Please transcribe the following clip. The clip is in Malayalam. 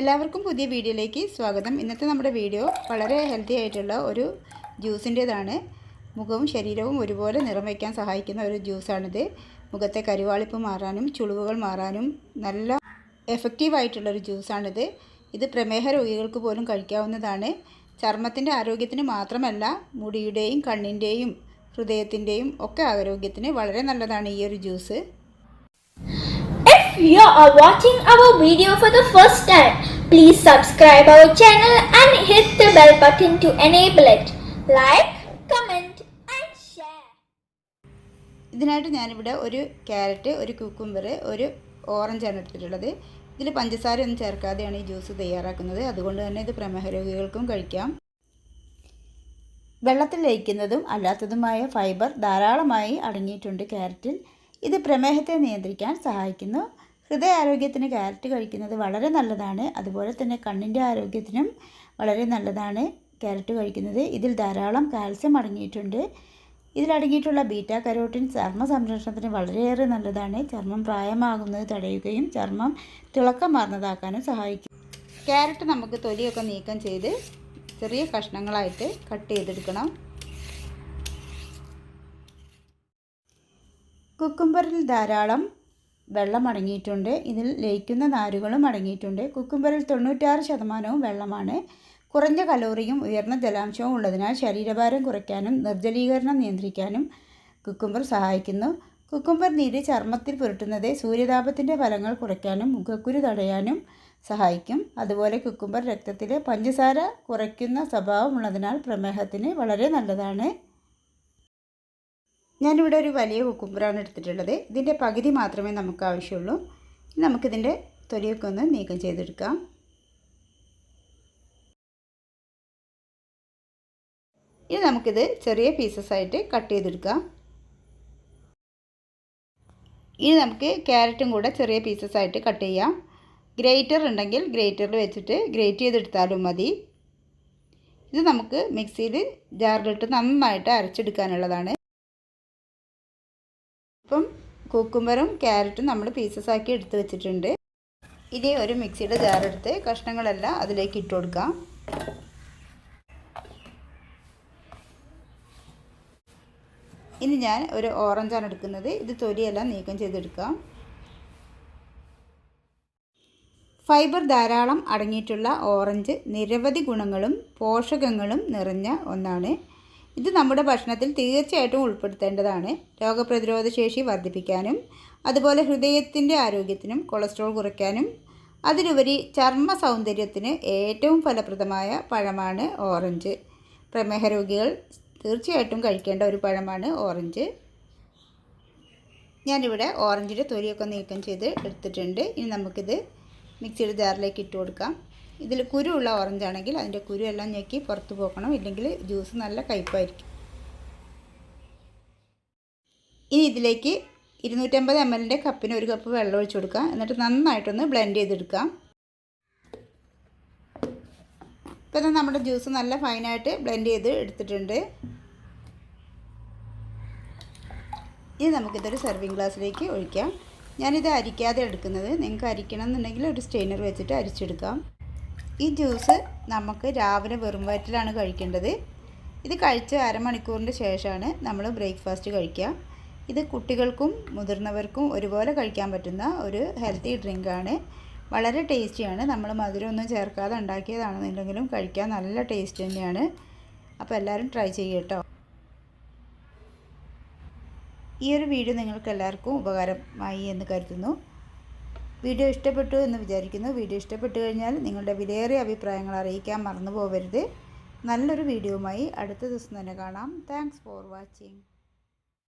എല്ലാവർക്കും പുതിയ വീഡിയോയിലേക്ക് സ്വാഗതം. ഇന്നത്തെ നമ്മുടെ വീഡിയോ വളരെ ഹെൽത്തി ആയിട്ടുള്ള ഒരു ജ്യൂസിന്റേതാണ്. മുഖവും ശരീരവും ഒരുപോലെ നിറം വയ്ക്കാൻ സഹായിക്കുന്ന ഒരു ജ്യൂസാണിത്. മുഖത്തെ കരുവാളിപ്പ് മാറാനും ചുളിവുകൾ മാറാനും നല്ല എഫക്റ്റീവായിട്ടുള്ളൊരു ജ്യൂസാണിത്. ഇത് പ്രമേഹ രോഗികൾക്ക് പോലും കഴിക്കാവുന്നതാണ്. ചർമ്മത്തിന്റെ ആരോഗ്യത്തിന് മാത്രമല്ല മുടിയുടെയും കണ്ണിന്റെയും ഹൃദയത്തിന്റെയും ഒക്കെ ആരോഗ്യത്തിന് വളരെ നല്ലതാണ് ഈ ഒരു juice. You are watching our video for the first time, please subscribe our channel and hit the bell button to enable it. Like, comment and share. ഇതിനായിട്ട് ഞാനിവിടെ ഒരു ക്യാരറ്റ് ഒരു കുക്കുംബർ ഒരു ഓറഞ്ചാണ് എടുത്തിട്ടുള്ളത്. ഇതിൽ പഞ്ചസാര ഒന്നും ചേർക്കാതെയാണ് ഈ ജ്യൂസ് തയ്യാറാക്കുന്നത്. അതുകൊണ്ട് തന്നെ ഇത് പ്രമേഹ രോഗികൾക്കും കഴിക്കാം. വെള്ളത്തിൽ ലയിക്കുന്നതും അല്ലാത്തതുമായ ഫൈബർ ധാരാളമായി അടങ്ങിയിട്ടുണ്ട് ക്യാരറ്റിൽ ഇത് പ്രമേഹത്തെ നിയന്ത്രിക്കാൻ സഹായിക്കുന്നു. ഹൃദയാരോഗ്യത്തിന് ക്യാരറ്റ് കഴിക്കുന്നത് വളരെ നല്ലതാണ്. അതുപോലെ തന്നെ കണ്ണിന്റെ ആരോഗ്യത്തിനും വളരെ നല്ലതാണ് ക്യാരറ്റ് കഴിക്കുന്നത്. ഇതിൽ ധാരാളം കാൽസ്യം അടങ്ങിയിട്ടുണ്ട്. ഇതിലടങ്ങിയിട്ടുള്ള ബീറ്റ കരോട്ടിൻ ചർമ്മ സംരക്ഷണത്തിന് വളരെയേറെ നല്ലതാണ്. ചർമ്മം പ്രായമാകുന്നത് തടയുകയും ചർമ്മം തിളക്കമാർന്നതാക്കാനും സഹായിക്കും. ക്യാരറ്റ് നമുക്ക് തൊലിയൊക്കെ നീക്കം ചെയ്ത് ചെറിയ കഷ്ണങ്ങളായിട്ട് കട്ട് ചെയ്തെടുക്കണം. കുക്കുംബറിൽ ധാരാളം വെള്ളം അടങ്ങിയിട്ടുണ്ട്. ഇതിൽ ലയിക്കുന്ന നാരുകളും അടങ്ങിയിട്ടുണ്ട്. കുക്കുംബറിൽ തൊണ്ണൂറ്റാറ് ശതമാനവും വെള്ളമാണ്. കുറഞ്ഞ കലോറിയും ഉയർന്ന ജലാംശവും ഉള്ളതിനാൽ ശരീരഭാരം കുറയ്ക്കാനും നിർജലീകരണം നിയന്ത്രിക്കാനും കുക്കുംബർ സഹായിക്കുന്നു. കുക്കുംബർ നീര് ചർമ്മത്തിൽ പുരട്ടുന്നത് സൂര്യതാപത്തിന്റെ ഫലങ്ങൾ കുറയ്ക്കാനും മുഖക്കുരു തടയാനും സഹായിക്കും. അതുപോലെ കുക്കുംബർ രക്തത്തിലെ പഞ്ചസാര കുറയ്ക്കുന്ന സ്വഭാവമുള്ളതിനാൽ പ്രമേഹത്തിന് വളരെ നല്ലതാണ്. ഞാനിവിടെ ഒരു വലിയ കുക്കുമ്പറാണ് എടുത്തിട്ടുള്ളത്. ഇതിന്റെ പകുതി മാത്രമേ നമുക്ക് ആവശ്യമുള്ളൂ. നമുക്കിതിന്റെ തൊലിയൊക്കെ ഒന്ന് നീക്കം ചെയ്തെടുക്കാം. ഇനി നമുക്കിത് ചെറിയ പീസസ് ആയിട്ട് കട്ട് ചെയ്തെടുക്കാം. ഇനി നമുക്ക് ക്യാരറ്റും കൂടെ ചെറിയ പീസസ് ആയിട്ട് കട്ട് ചെയ്യാം. ഗ്രേറ്റർ ഉണ്ടെങ്കിൽ ഗ്രേറ്ററിൽ വെച്ചിട്ട് ഗ്രേറ്റ് ചെയ്തെടുത്താലും മതി. ഇത് നമുക്ക് മിക്സിയിൽ ജാറിലിട്ട് നന്നായിട്ട് അരച്ചെടുക്കാനുള്ളതാണ്. ഇപ്പം കുക്കുംബറും ക്യാരറ്റും നമ്മൾ പീസസ് ആക്കി എടുത്ത് വെച്ചിട്ടുണ്ട്. ഇനി ഒരു മിക്സിയുടെ ജാറെടുത്ത് കഷ്ണങ്ങളെല്ലാം അതിലേക്ക് ഇട്ട് കൊടുക്കാം. ഇനി ഞാൻ ഒരു ഓറഞ്ചാണ് എടുക്കുന്നത്. ഇത് തൊലിയെല്ലാം നീക്കം ചെയ്തെടുക്കാം. ഫൈബർ ധാരാളം അടങ്ങിയിട്ടുള്ള ഓറഞ്ച് നിരവധി ഗുണങ്ങളും പോഷകങ്ങളും നിറഞ്ഞ ഒന്നാണ്. ഇത് നമ്മുടെ ഭക്ഷണത്തിൽ തീർച്ചയായിട്ടും ഉൾപ്പെടുത്തേണ്ടതാണ്. രോഗപ്രതിരോധ ശേഷി വർദ്ധിപ്പിക്കാനും അതുപോലെ ഹൃദയത്തിന്റെ ആരോഗ്യത്തിനും കൊളസ്ട്രോൾ കുറയ്ക്കാനും. അതിലുപരി ചർമ്മ സൗന്ദര്യത്തിന് ഏറ്റവും ഫലപ്രദമായ പഴമാണ് ഓറഞ്ച്. പ്രമേഹ രോഗികൾ തീർച്ചയായിട്ടും കഴിക്കേണ്ട ഒരു പഴമാണ് ഓറഞ്ച്. ഞാനിവിടെ ഓറഞ്ചിന്റെ തൊലിയൊക്കെ നീക്കം ചെയ്ത് എടുത്തിട്ടുണ്ട്. ഇനി നമുക്കിത് മിക്സിയുടെ ജാറിലേക്ക് ഇട്ട് കൊടുക്കാം. ഇതിൽ കുരുള്ള ഓറഞ്ച് ആണെങ്കിൽ അതിന്റെ കുരു എല്ലാം ഞെക്കി പുറത്ത് പോക്കണം ഇല്ലെങ്കിൽ ജ്യൂസ് നല്ല കയ്പായിരിക്കും. ഇനി ഇതിലേക്ക് ഇരുന്നൂറ്റമ്പത് എം എല്ലിന്റെ കപ്പിന് ഒരു കപ്പ് വെള്ളം ഒഴിച്ചു കൊടുക്കുക. എന്നിട്ട് നന്നായിട്ടൊന്ന് ബ്ലെൻഡ് ചെയ്തെടുക്കാം. ഇപ്പം നമ്മുടെ ജ്യൂസ് നല്ല ഫൈനായിട്ട് ബ്ലെൻഡ് ചെയ്ത് എടുത്തിട്ടുണ്ട്. ഇനി നമുക്കിതൊരു സെർവിങ് ഗ്ലാസ്സിലേക്ക് ഒഴിക്കാം. ഞാനിത് അരിക്കാതെ എടുക്കുന്നത്. നിങ്ങൾക്ക് അരിക്കണം എന്നുണ്ടെങ്കിൽ ഒരു സ്റ്റെയിനർ വെച്ചിട്ട് അരിച്ചെടുക്കാം. ഈ ജ്യൂസ് നമുക്ക് രാവിലെ വെറും വയറ്റിലാണ് കഴിക്കേണ്ടത്. ഇത് കഴിച്ച് അരമണിക്കൂറിന്റെ ശേഷമാണ് നമ്മൾ ബ്രേക്ക്ഫാസ്റ്റ് കഴിക്കുക. ഇത് കുട്ടികൾക്കും മുതിർന്നവർക്കും ഒരുപോലെ കഴിക്കാൻ പറ്റുന്ന ഒരു ഹെൽത്തി ഡ്രിങ്കാണ്. വളരെ ടേസ്റ്റിയാണ്. നമ്മൾ മധുരമൊന്നും ചേർക്കാതെ ഉണ്ടാക്കിയതാണെന്നുണ്ടെങ്കിലും കഴിക്കാൻ നല്ല ടേസ്റ്റ് തന്നെയാണ്. അപ്പോൾ എല്ലാവരും ട്രൈ ചെയ്യട്ടോ ഈ ഒരു വീഡിയോ നിങ്ങൾക്ക് എല്ലാവർക്കും ഉപകാരമായി എന്ന് കരുതുന്നു. വീഡിയോ ഇഷ്ടപ്പെട്ടു എന്ന് വിചാരിക്കുന്നു. വീഡിയോ ഇഷ്ടപ്പെട്ടു കഴിഞ്ഞാൽ നിങ്ങളുടെ വിലയേറിയ അഭിപ്രായങ്ങൾ അറിയിക്കാൻ മറന്നു പോകരുത് നല്ലൊരു വീഡിയോയുമായി അടുത്ത ദിവസം തന്നെ കാണാം. Thanks for watching